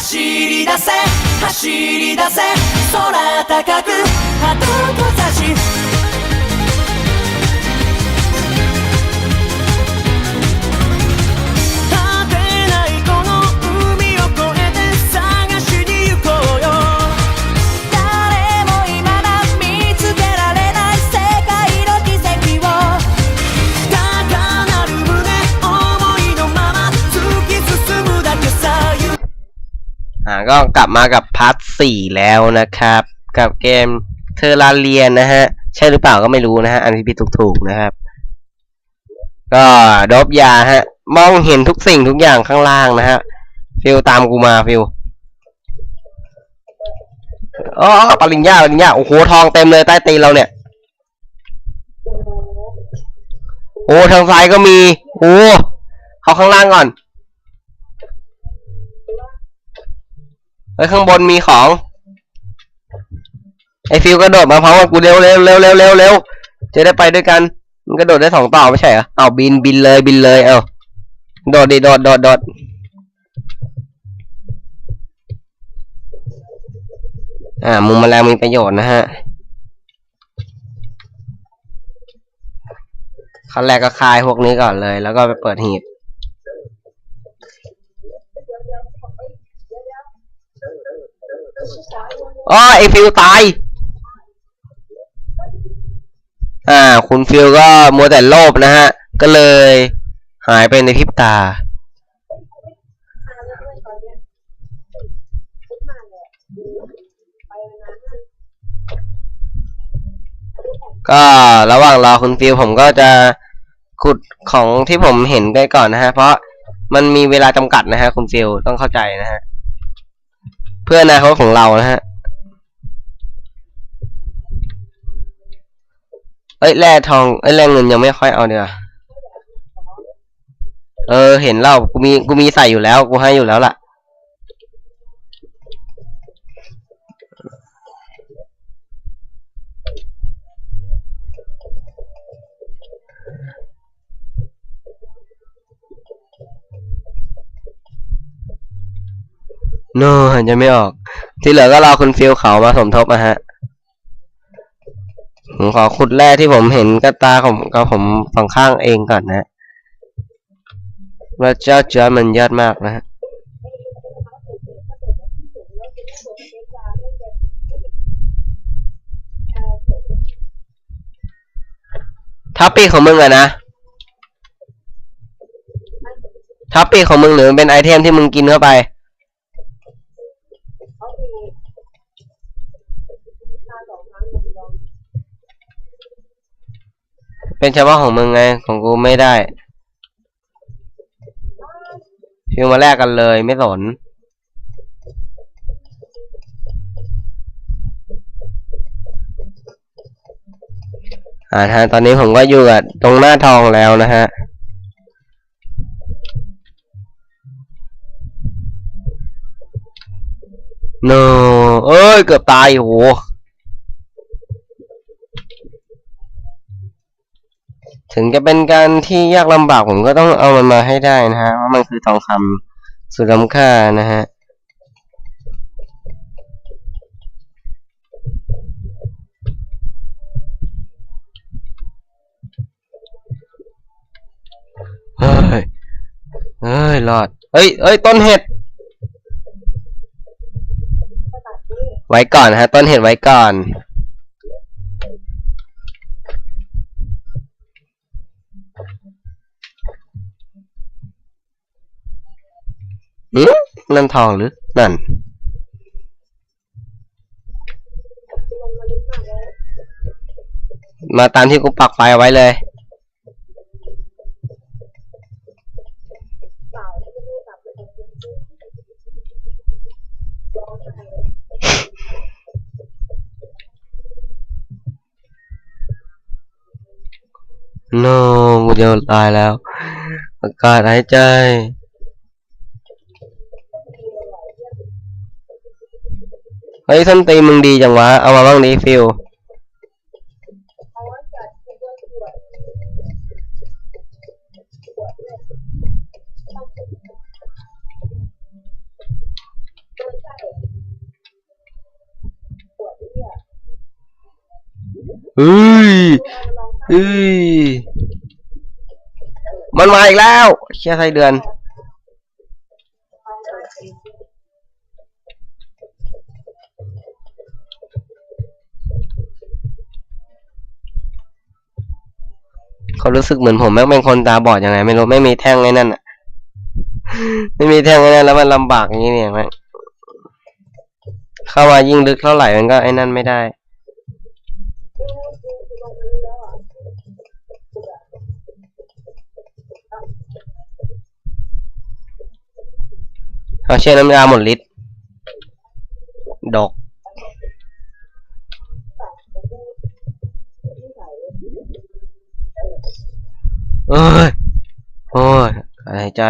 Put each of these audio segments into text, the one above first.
走り出せ走り出せ空高く鳩と差し อ่าก็กลับมากับพาร์ทสี่แล้วนะครับ กับเกมเทอร์ราเรียนนะฮะ ใช่หรือเปล่าก็ไม่รู้นะฮะ อันที่ผิดถูกๆนะครับ ก็ดบยาฮะ มองเห็นทุกสิ่งทุกอย่างข้างล่างนะฮะ ฟิลตามกูมาฟิลอ๋อปริญญาปริญญาโอ้โหทองเต็มเลยใต้ตีนเราเนี่ย โอ้ทางซ้ายก็มี โอ้ เขาข้างล่างก่อน ฮ้ยข้างบนมีของ ไอฟิวกระโดดมาพร้อมกับกูเร็วเร็วเร็วเร็วเร็วเร็วจะได้ไปด้วยกัน มันกระโดดได้สองต่อไม่ใช่เหรอเอาบินบินเลยบินเลยเอาโดดดิโดดโดดโดดอ่ามุมแมลงมีประโยชน์นะฮะขั้นแรกก็คายพวกนี้ก่อนเลย แล้วก็ไปเปิดหีบ อ๋อไอฟิวตาย อ่า คุณฟิวก็มัวแต่โลภนะฮะ ก็เลยหายไปในพริบตา ก็ระหว่างรอคุณฟิวผมก็จะขุดของที่ผมเห็นได้ก่อนนะฮะ เพราะมันมีเวลาจำกัดนะฮะ คุณฟิวต้องเข้าใจนะฮะ เพื่ออนาคตของเรานะฮะ เอ้ยแร่ทองเอ้ยแร่เงินยังไม่ค่อยเอาเดี๋ยวาเออ เห็นเล่ากูมีกูมีใส่อยู่แล้ว กูให้อยู่แล้วล่ะ โน่หันจะไม่ออก ที่เหลือก็รอคุณฟิลเขามาสมทบนะฮะ ผมขอขุดแร่ที่ผมเห็นกับตาผมกับผมสองข้างเองก่อนนะพระเจ้าจอมันยอดมากนะฮะทัพปีกของมึงอะนะทัพปีกของมึงหรือเป็นไอเทมที่มึงกินเข้าไป เป็นเฉพาะของมึงไง ของกูไม่ได้ฟิวมาแลกกันเลยไม่สนอ่าฮะตอนนี้ผมก็อยู่กับตรงหน้าทองแล้วนะฮะโนเอ้ย เกือบตายโห ถึงจะเป็นการที่ยากลำบากผมก็ต้องเอามันมาให้ได้นะฮะว่ามันคือทองคำสุดล้ำค่านะฮะเฮ้ยเฮ้ยรอด เฮ้ยเฮ้ย ต้นเห็ด ไว้ก่อนฮะ ต้นเห็ดไว้ก่อน อืมนั่นทองหรือ นั่น มาตามที่กูปักไฟเอาไว้เลยโนกูจะตายแล้ว อากาศหายใจ เฮ้ยส้นตีมึงดีจังวะ เอามาบ้างดิฟิลเฮ้ยเฮ้ย มันมาอีกแล้ว เชียร์ไทยเดือน เขารู้สึกเหมือนผมแม่งเป็นคนตาบอดยังไง ไม่รู้ไม่มีแท่งไอ้นั่นอะ ไม่มีแท่งไอ้นั่นแล้วมันลำบากอย่างนี้เนี่ยแม่งเข้ามายิ่งลึกเท่าไหร่มันก็ไอ้นั่นไม่ได้เอาเช่น้ำยาหมดฤทธิ์ดอกายใจ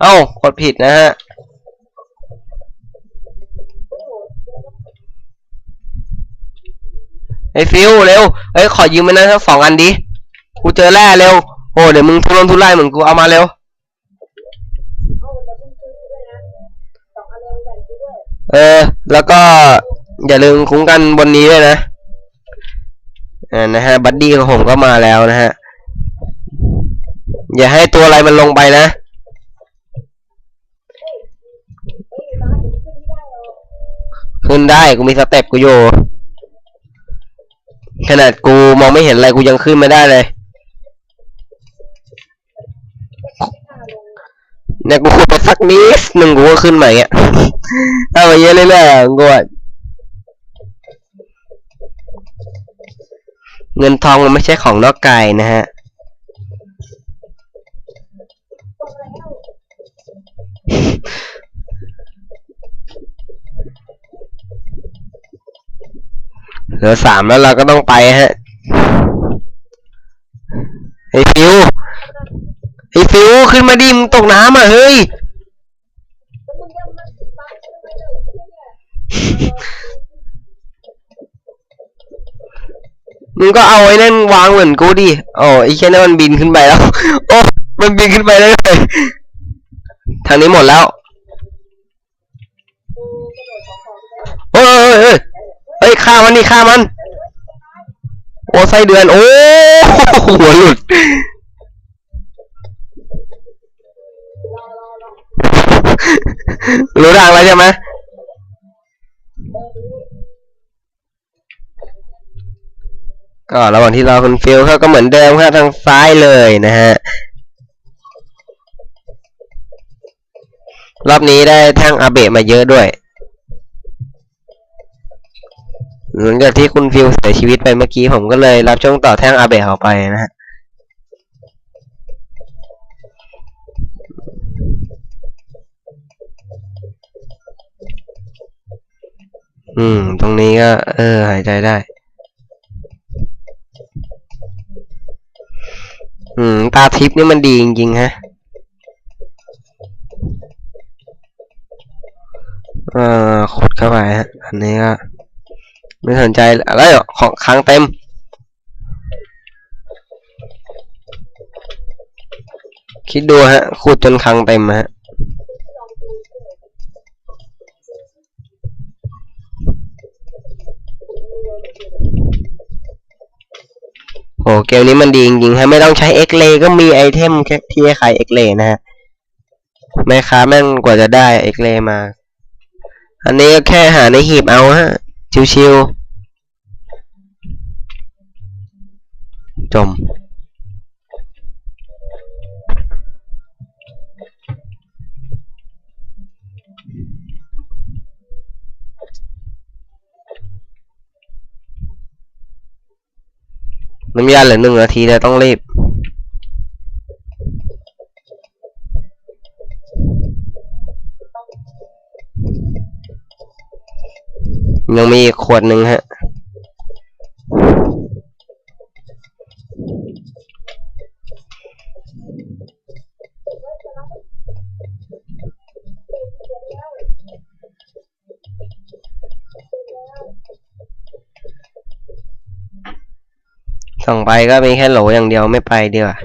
เอ้ากดผิดนะฮะ ไอ้ฟิวเร็ว เฮ้ย ขอยืมมันนะสักสองอันดิ กูเจอแร่เร็ว โอ้เดี๋ยวมึงทุรนทุรายเหมือนกูเอามาเร็วเออ แล้วก็ อย่าลืมคุ้มกันบนนี้ด้วยนะอ่านะฮะบัดดี้ของผมก็มาแล้วนะฮะ อย่าให้ตัวอะไรมันลงไปนะขึ้นได้กูมีสเต็ปกูอยู่ขนาดกูมองไม่เห็นอะไรกูยังขึ้นไม่ได้เลยเนี่ยกูขุดไปสักนิดหนึ่งกูก็ขึ้นมาอย่างเงี้ยถ้ามาเยอะเรื่อยๆอะกูอะ เงินทองมันไม่ใช่ของนอกกายนะฮะ เหลือสามแล้วเราก็ต้องไปฮะ ไอฟิว ไอฟิว ขึ้นมาดิมตกน้ำอะ เฮ้ย มึงก็เอาไอ้นั่นวางเหมือนกูดิโอ้ไอ้แค่นั้นมันบินขึ้นไปแล้ว โอ้ มันบินขึ้นไปได้เลยทางนี้หมดแล้วเฮ้ยเฮ้ยเฮ้ยเฮ้ยฆ่ามันนี่ฆ่ามัน โอ้ไส้เดือน โอ้หัวหลุดรู้ทางแล้วใช่ไหม ก็ระหว่างที่รอคุณฟิลเขาก็เหมือนเดิมครับทางซ้ายเลยนะฮะรอบนี้ได้แท่งอาเบะมาเยอะด้วยหลังจากที่คุณฟิลเสียชีวิตไปเมื่อกี้ผมก็เลยรับช่วงต่อแท่งอาเบะเขาไปนะฮะอืม ตรงนี้ก็ เออ หายใจได้ อืม ตาทิพย์นี่มันดีจริงๆฮะเอ่อขุดเข้าไปฮะ อันนี้ก็ไม่สนใจอะไรหรอของค้างเต็ม คิดดูฮะขุดจนค้างเต็มฮะ เกมนี้มันดีจริงๆฮะไม่ต้องใช้เอ็กเลก็มีไอเทมแค่ที่ขายเอ็กเลนะฮะแม่ค้าแม่งกว่าจะได้เอ็กเลมา อันนี้ก็แค่หาในหีบเอาฮะ ชิวๆจม น้ำยาเหลือหนึ่งนาทีเลยต้องรีบ ยังมีอีกขวดหนึ่งฮะ ส่องไปก็มีแค่โหลอย่างเดียวไม่ไปดีกว่า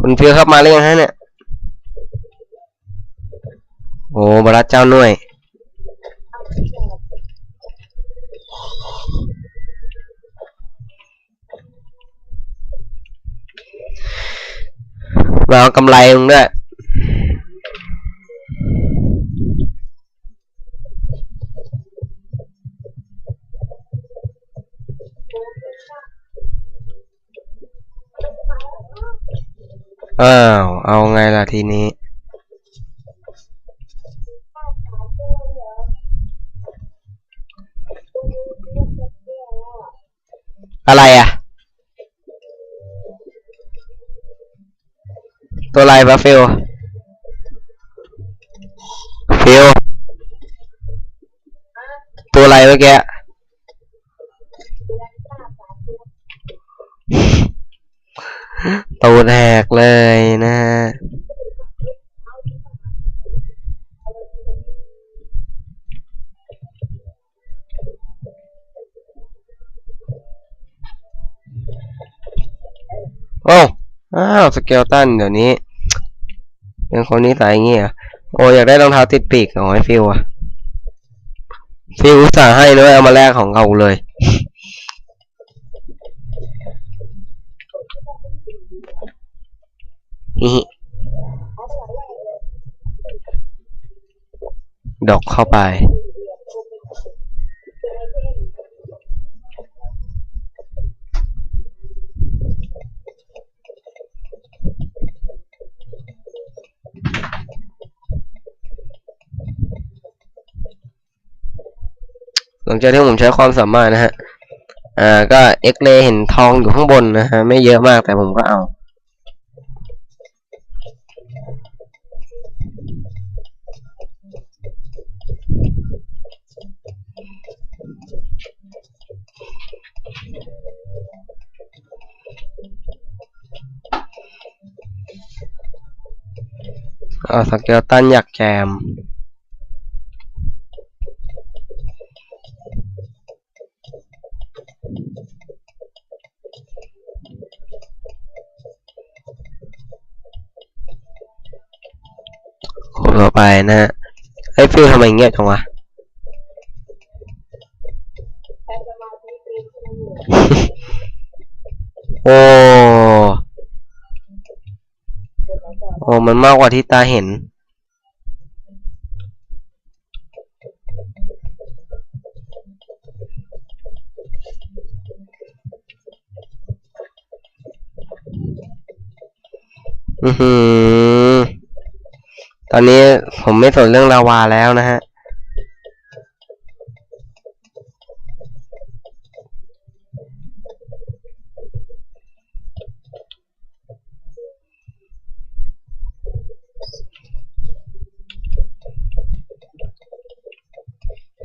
คุณฟิลเข้ามาหรือยังฮะเนี่ย โอ้บรัดเจ้าหน่วย มาเอากำไรมึงด้วย อ้าว เอาไงล่ะทีนี้ อะไรอะ ตัวอะไรปะฟิลฟิลตัวอะไรเมื่อกี้ ตูดแหกเลยนะฮะโอ้อ้าวสเกลตันเดี๋ยวนี้เป็นคนนี้สายอย่างงี้เหรอะโอ้อยากได้รองเท้าติดปีกของไอ้ฟิวอะฟิวสาให้ด้วยเอามาแลกของเขาเลย ฮิฮิ ดอกเข้าไปหลังจากที่ผมใช้ความสามารถนะฮะ อ่า ก็เอ็กเลเห็นทองอยู่ข้างบนนะฮะ ไม่เยอะมากแต่ผมก็เอา เอาสเกลตันอยากแจม คนต่อไปนะฮะไอ้ยฟิลทำไมเงียบจังวะโอ้ มันมากกว่าที่ตาเห็น อือหือ ตอนนี้ผมไม่สนเรื่องลาวาแล้วนะฮะ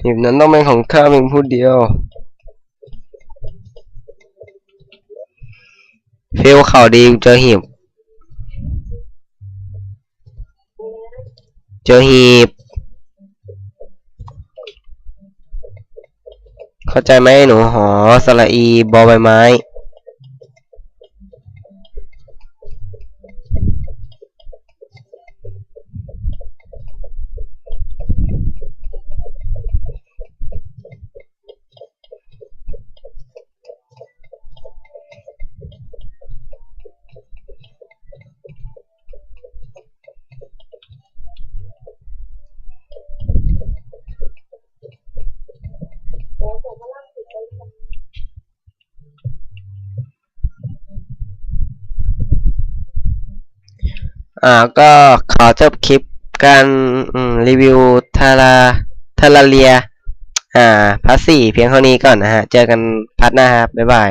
หีบนั้นต้องเป็นของข้าเพียงผู้เดียวฟิลข่าวดีเจอหีบ เจอหีบ เข้าใจไหมหนูหอสระอีบอใบไม้ อ่าก็ขอจบคลิปการรีวิวทาราทาราเลีย อ่าพาร์ทสี่เพียงเท่านี้ก่อนนะฮะ เจอกันพาร์ทหน้าครับ บ๊ายบาย